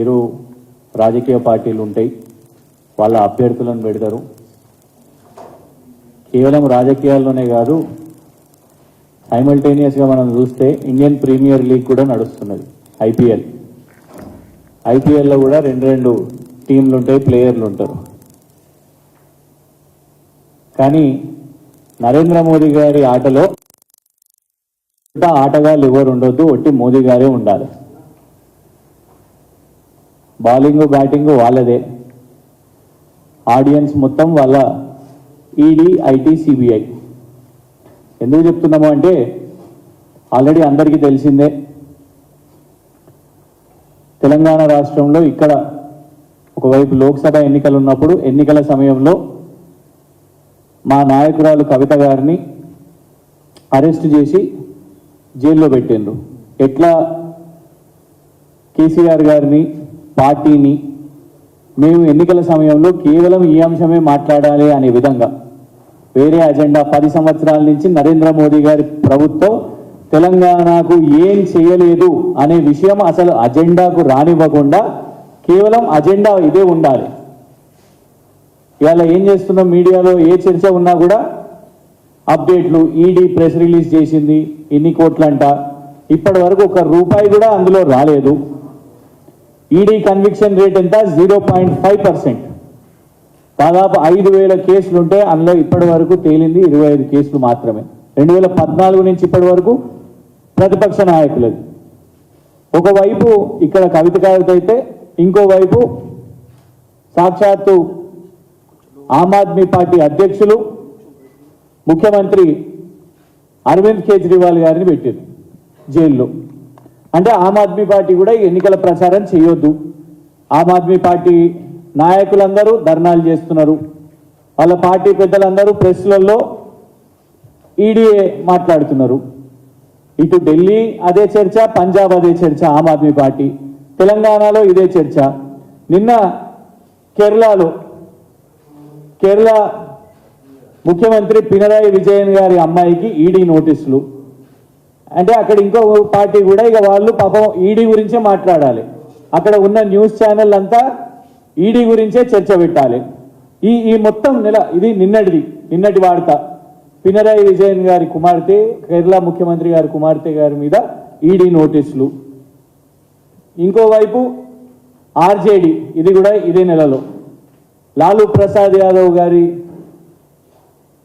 ఇరు రాజకీయ పార్టీలు ఉంటాయి వాళ్ళ అభ్యర్థులను పెడతారు. కేవలం రాజకీయాల్లోనే కాదు సైమల్టేనియస్గా మనం చూస్తే ఇండియన్ ప్రీమియర్ లీగ్ కూడా నడుస్తున్నది ఐపీఎల్. ఐపీఎల్లో కూడా రెండు రెండు టీంలు ఉంటాయి ప్లేయర్లు ఉంటారు. కానీ నరేంద్ర మోదీ గారి ఆటలో ఆటగాళ్ళు ఎవరు ఉండొద్దు ఒట్టి మోదీ గారే ఉండాలి. బౌలింగ్ బ్యాటింగ్ వాళ్ళదే. ఆడియన్స్ మొత్తం వాళ్ళ ఈడీ ఐటీ సిబిఐ ఎందుకు చెప్తున్నాము అంటే ఆల్రెడీ అందరికీ తెలిసిందే. తెలంగాణ రాష్ట్రంలో ఇక్కడ ఒకవైపు లోక్సభ ఎన్నికలు ఉన్నప్పుడు ఎన్నికల సమయంలో మా నాయకురాలు కవిత గారిని అరెస్ట్ చేసి జైల్లో పెట్టిండ్రు. ఎట్లా కేసీఆర్ గారిని పార్టీని మేము ఎన్నికల సమయంలో కేవలం ఈ అంశమే మాట్లాడాలి అనే విధంగా వేరే అజెండా పది సంవత్సరాల నుంచి నరేంద్ర మోదీ గారి ప్రభుత్వం తెలంగాణకు ఏం చేయలేదు అనే విషయం అసలు అజెండాకు రానివ్వకుండా కేవలం అజెండా ఇదే ఉండాలి. ఇవాళ ఏం చేస్తున్న మీడియాలో ఏ చర్చ ఉన్నా కూడా అప్డేట్లు ఈడీ ప్రెస్ రిలీజ్ చేసింది ఇన్ని కోట్లంట. ఇప్పటి వరకు ఒక రూపాయి కూడా అందులో రాలేదు. ఈడీ కన్విక్షన్ రేట్ ఎంత? జీరో పాయింట్ ఫైవ్ పర్సెంట్ దాదాపు ఐదు వేల కేసులు ఉంటే అందులో ఇప్పటి వరకు తేలింది ఇరవై ఐదు కేసులు మాత్రమే. రెండు వేల పద్నాలుగు నుంచి ఇప్పటి వరకు ప్రతిపక్ష నాయకులది. ఒకవైపు ఇక్కడ కవిత గారితో ఇంకోవైపు సాక్షాత్తు ఆమ్ ఆద్మీ పార్టీ అధ్యక్షులు ముఖ్యమంత్రి అరవింద్ కేజ్రీవాల్ గారిని పెట్టారు జైల్లో. అంటే ఆమ్ ఆద్మీ పార్టీ కూడా ఎన్నికల ప్రచారం చేయొద్దు. ఆమ్ ఆద్మీ పార్టీ నాయకులందరూ ధర్నాలు చేస్తున్నారు. వాళ్ళ పార్టీ పెద్దలందరూ ప్రెస్లలో ఈడీఏ మాట్లాడుతున్నారు. ఇటు ఢిల్లీ అదే చర్చ పంజాబ్ అదే చర్చ ఆమ్ ఆద్మీ పార్టీ. తెలంగాణలో ఇదే చర్చ. నిన్న కేరళలో కేరళ ముఖ్యమంత్రి పినరాయి విజయన్ గారి అమ్మాయికి ఈడీ నోటీసులు. అంటే అక్కడ ఇంకో పార్టీ కూడా ఇక వాళ్ళు పాపం ఈడీ గురించే మాట్లాడాలి. అక్కడ ఉన్న న్యూస్ ఛానల్ అంతా ఈడీ గురించే చర్చ పెట్టాలి. ఈ ఈ మొత్తం నెల ఇది నిన్నటిది నిన్నటి వార్త. పినరాయి విజయన్ గారి కుమార్తె కేరళ ముఖ్యమంత్రి గారి కుమార్తె గారి మీద ఈడీ నోటీసులు. ఇంకోవైపు ఆర్జేడి ఇది కూడా ఇదే నెలలో. లాలూ ప్రసాద్ యాదవ్ గారి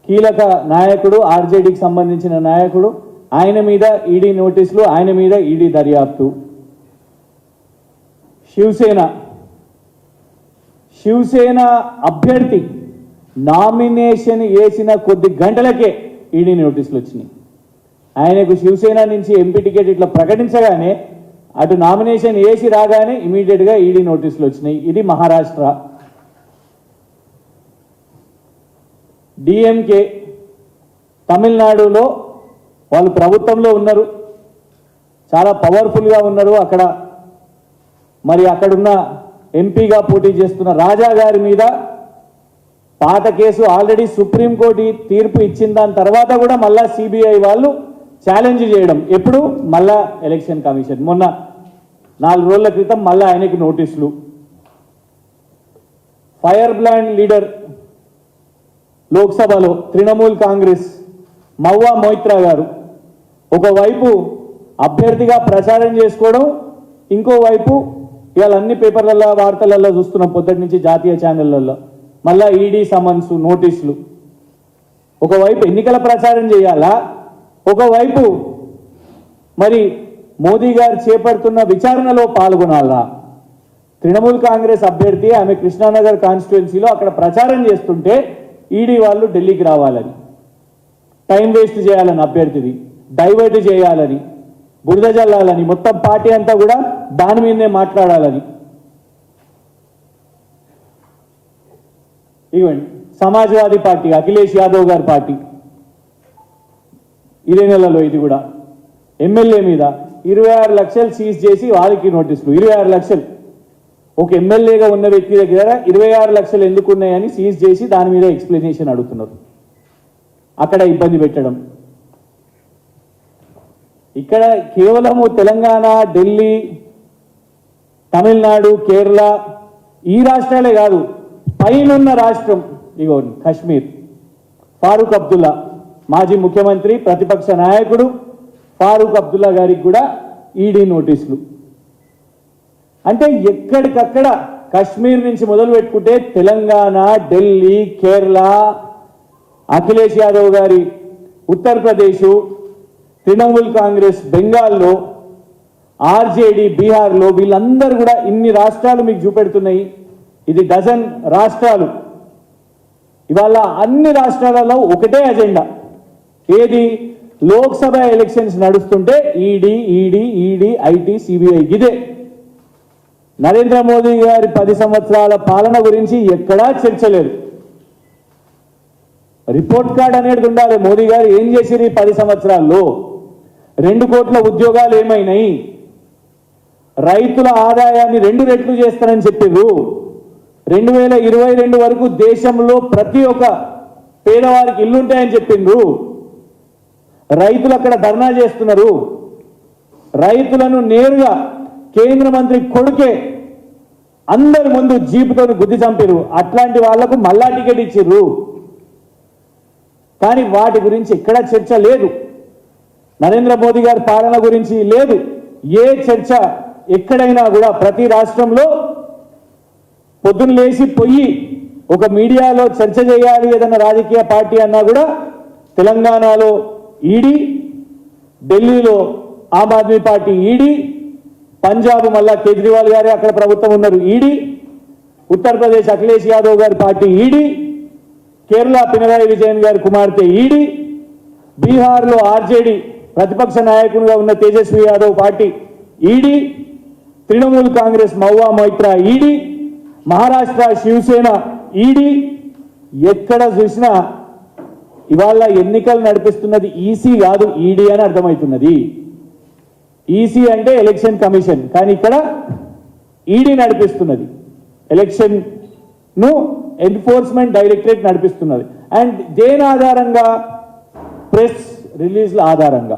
కీలక నాయకుడు ఆర్జేడీకి సంబంధించిన నాయకుడు ఆయన మీద ఈడీ నోటీసులు ఆయన మీద ఈడీ దర్యాప్తు. శివసేన. శివసేన అభ్యర్థి నామినేషన్ వేసిన కొద్ది గంటలకే ఈడీ నోటీసులు వచ్చినాయి. ఆయనకు శివసేన నుంచి ఎంపీ టికెట్ ఇట్లా ప్రకటించగానే అటు నామినేషన్ వేసి రాగానే ఇమీడియట్గా ఈడీ నోటీసులు వచ్చినాయి. ఇది మహారాష్ట్ర. డిఎంకే తమిళనాడులో వాళ్ళు ప్రభుత్వంలో ఉన్నారు. చాలా పవర్ఫుల్గా ఉన్నారు అక్కడ. మరి అక్కడున్న ఎంపీగా పోటీ చేస్తున్న రాజా గారి మీద పాత కేసు ఆల్రెడీ సుప్రీంకోర్టు తీర్పు ఇచ్చిన దాని తర్వాత కూడా మళ్ళా సిబిఐ వాళ్ళు ఛాలెంజ్ చేయడం. ఎప్పుడు? మళ్ళా ఎలక్షన్ కమిషన్ మొన్న నాలుగు రోజుల క్రితం మళ్ళా ఆయనకి నోటీసులు. ఫైర్ బ్లాండ్ లీడర్ లోక్సభలో తృణమూల్ కాంగ్రెస్ మవ్వా మొయిత్రా గారు ఒకవైపు అభ్యర్థిగా ప్రచారం చేసుకోవడం ఇంకోవైపు ఇవాళ అన్ని పేపర్లలో వార్తలలో చూస్తున్నాం పొద్దుటి నుంచి జాతీయ ఛానళ్ళలో మళ్ళా ఈడీ సమన్స్ నోటీసులు. ఒకవైపు ఎన్నికల ప్రచారం చేయాలా? ఒకవైపు మరి మోదీ గారు చేపడుతున్న విచారణలో పాల్గొనాలా? తృణమూల్ కాంగ్రెస్ అభ్యర్థి ఆమె కృష్ణానగర్ కాన్స్టిట్యున్సీలో అక్కడ ప్రచారం చేస్తుంటే ఈడీ వాళ్ళు ఢిల్లీకి రావాలని. టైం వేస్ట్ చేయాలని అభ్యర్థిది. డైవర్ట్ చేయాలని బురద జల్లాలని మొత్తం పార్టీ అంతా కూడా దాని మీదనే మాట్లాడాలని. ఇవ్వండి. సమాజ్వాదీ పార్టీ అఖిలేష్ యాదవ్ గారి పార్టీ. ఇదే నెలలో ఇది కూడా. ఎమ్మెల్యే మీద ఇరవై ఆరు లక్షలు సీజ్ చేసి వారికి నోటీసులు. ఇరవై ఆరు లక్షలు. ఒక ఎమ్మెల్యేగా ఉన్న వ్యక్తి దగ్గర ఇరవై ఆరు లక్షలు ఎందుకు ఉన్నాయని సీజ్ చేసి దాని మీద ఎక్స్ప్లెనేషన్ అడుగుతున్నారు. అక్కడ ఇబ్బంది పెట్టడం. ఇక్కడ కేవలము తెలంగాణ ఢిల్లీ తమిళనాడు కేరళ ఈ రాష్ట్రాలే కాదు పైనున్న రాష్ట్రం ఇగో కశ్మీర్. ఫారూక్ అబ్దుల్లా మాజీ ముఖ్యమంత్రి ప్రతిపక్ష నాయకుడు ఫారూక్ అబ్దుల్లా గారికి కూడా ఈడీ నోటీసులు. అంటే ఎక్కడికక్కడ కశ్మీర్ నుంచి మొదలు పెట్టుకుంటే తెలంగాణ ఢిల్లీ కేరళ అఖిలేష్ యాదవ్ గారి ఉత్తరప్రదేశ్ తృణమూల్ కాంగ్రెస్ బెంగాల్లో ఆర్జేడి బీహార్లో వీళ్ళందరూ కూడా ఇన్ని రాష్ట్రాలు మీకు చూపెడుతున్నాయి. ఇది డజన్ రాష్ట్రాలు. ఇవాళ అన్ని రాష్ట్రాలలో ఒకటే అజెండా. ఏది? లోక్సభ ఎలక్షన్స్ నడుస్తుంటే ED ED ED IT CBI ఇదే. నరేంద్ర మోదీ గారి పది సంవత్సరాల పాలన గురించి ఎక్కడా చర్చ లేదు రిపోర్ట్ కార్డ్ అనేది ఉండాలి. మోదీ గారు ఏం చేసిరు ఈ పది సంవత్సరాల్లో? రెండు కోట్ల ఉద్యోగాలు ఏమైనాయి? రైతుల ఆదాయాన్ని రెండు రెట్లు చేస్తానని చెప్పిండ్రు రెండు వేల ఇరవై రెండు వరకు దేశంలో ప్రతి ఒక్క పేదవారికి ఇల్లుంటాయని చెప్పిండ్రు రైతులు అక్కడ ధర్నా చేస్తున్నారు. రైతులను నేరుగా కేంద్ర మంత్రి కొడుకే అందరి ముందు జీపుతో గుద్ది చంపిరు అట్లాంటి వాళ్ళకు మళ్ళా టికెట్ ఇచ్చిర్రు. కానీ వాటి గురించి ఎక్కడా చర్చ లేదు. నరేంద్ర మోదీ గారి పాలన గురించి లేదు. ఏ చర్చ ఎక్కడైనా కూడా ప్రతి రాష్ట్రంలో పొద్దున్న లేచి పొయ్యి ఒక మీడియాలో చర్చ చేయాలి ఏదైనా రాజకీయ పార్టీ అన్నా కూడా తెలంగాణలో ఈడీ ఢిల్లీలో ఆమ్ ఆద్మీ పార్టీ ఈడీ పంజాబ్ మళ్ళా కేజ్రీవాల్ గారే అక్కడ ప్రభుత్వం ఉన్నారు ఈడీ ఉత్తరప్రదేశ్ అఖిలేష్ యాదవ్ గారి పార్టీ ఈడీ కేరళ పినరాయి విజయన్ గారి కుమార్తె ఈడీ బీహార్లో ఆర్జేడీ ప్రతిపక్ష నాయకునిగా ఉన్న Tejashwi Yadav party ED Trinamool Congress Mahua Moitra ED Maharashtra Shiv Sena ED. ఎక్కడ చూసినా ఇవాళ ఎన్నికలు నడిపిస్తున్నది ఈసీ కాదు ఈడీ అని అర్థమవుతున్నది. ఈసీ అంటే ఎలక్షన్ కమిషన్. కానీ ఇక్కడ ఈడీ నడిపిస్తున్నది. ఎలక్షన్ను ఎన్ఫోర్స్మెంట్ డైరెక్టరేట్ నడిపిస్తున్నది. అండ్ దేని ఆధారంగా? ప్రెస్ రిలీజ్ల ఆధారంగా.